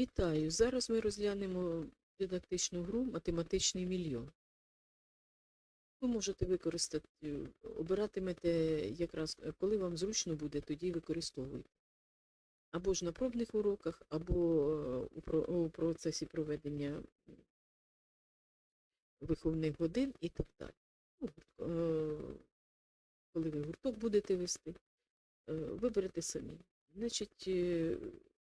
Вітаю! Зараз ми розглянемо дидактичну гру Математичний мільйон. Ви можете використати, обиратимете якраз, е, коли вам зручно буде, тоді використовуйте. Або ж на пробних уроках, або е, у про- у процесі проведення виховних годин і так далі. Ну, е, Коли ви гурток будете вести, виберете самі. Значить,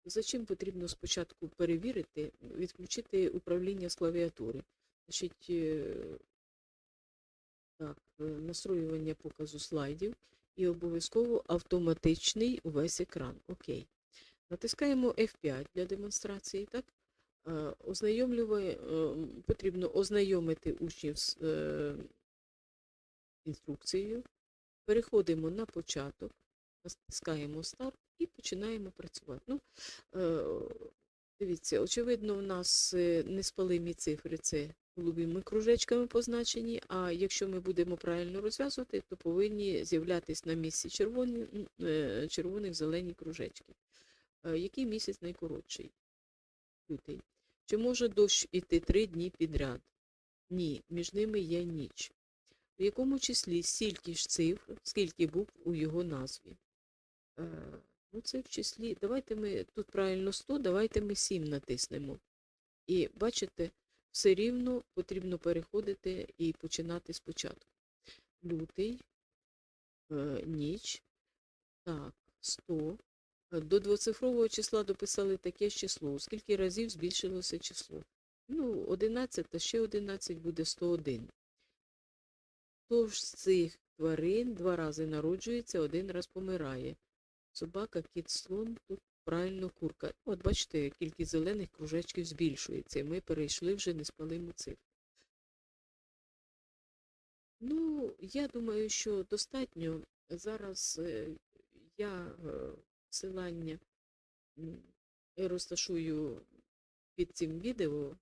за чим потрібно спочатку перевірити, відключити управління з клавіатури. Значить, е, так, е, настроювання показу слайдів і обов'язково автоматичний увесь екран. Окей. Натискаємо F5 для демонстрації. Так? Е, потрібно ознайомити учнів з інструкцією. Переходимо на початок, натискаємо старт і починаємо працювати. Ну, е, дивіться, очевидно, в нас е, неспалимі цифри це голубими кружечками позначені, а якщо ми будемо правильно розв'язувати, то повинні з'являтися на місці червоні, е, червоних зелені кружечки. Який місяць найкоротший? Лютий. Чи може дощ іти три дні підряд? Ні, між ними є ніч. В якому числі стільки ж цифр, скільки букв у його назві? Е, ну, це в числі. Давайте ми тут правильно 100, давайте ми 7 натиснемо. І бачите, все рівно потрібно переходити і починати спочатку. Лютий, е, ніч, так, 100. Е, До двоцифрового числа дописали таке ж число. Скільки разів збільшилося число? Ну, 11 та ще 11 буде 101. Хто ж з цих тварин два рази народжується, один раз помирає? Собака, кіт, слон, тут правильно курка. От бачите, кількість зелених кружечків збільшується. і Ми перейшли вже неспалиму цифру. Ну, я думаю, що достатньо. Зараз е, я е, посилання розташую під цим відео.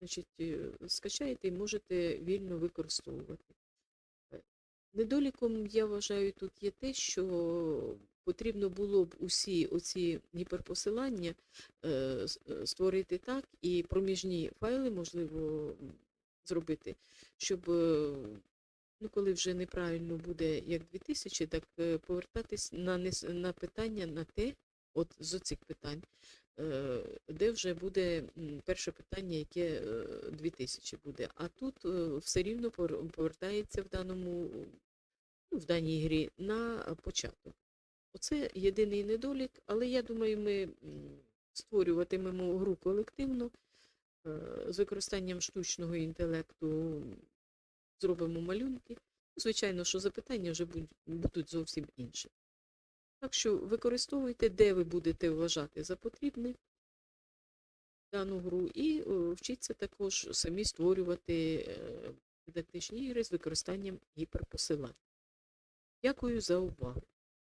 Значить, е, скачаєте і можете вільно використовувати. Недоліком, я вважаю, тут є те, що потрібно було б усі оці гіперпосилання е, е, створити так, і проміжні файли, можливо, зробити, щоб, е, ну, коли вже неправильно буде як 2000, так повертатись на, на питання на те, от з оцих питань, де вже буде перше питання, яке е, 2000 буде. А тут все рівно повертається в даному ну, в даній грі на початок. Оце єдиний недолік, але я думаю, ми створюватимемо гру колективно е, з використанням штучного інтелекту, зробимо малюнки. Звичайно, що запитання вже будуть зовсім інші. Так що використовуйте, де ви будете вважати за потрібне дану гру, і вчіться також самі створювати е, дидактичні ігри з використанням гіперпосилань. Дякую за увагу.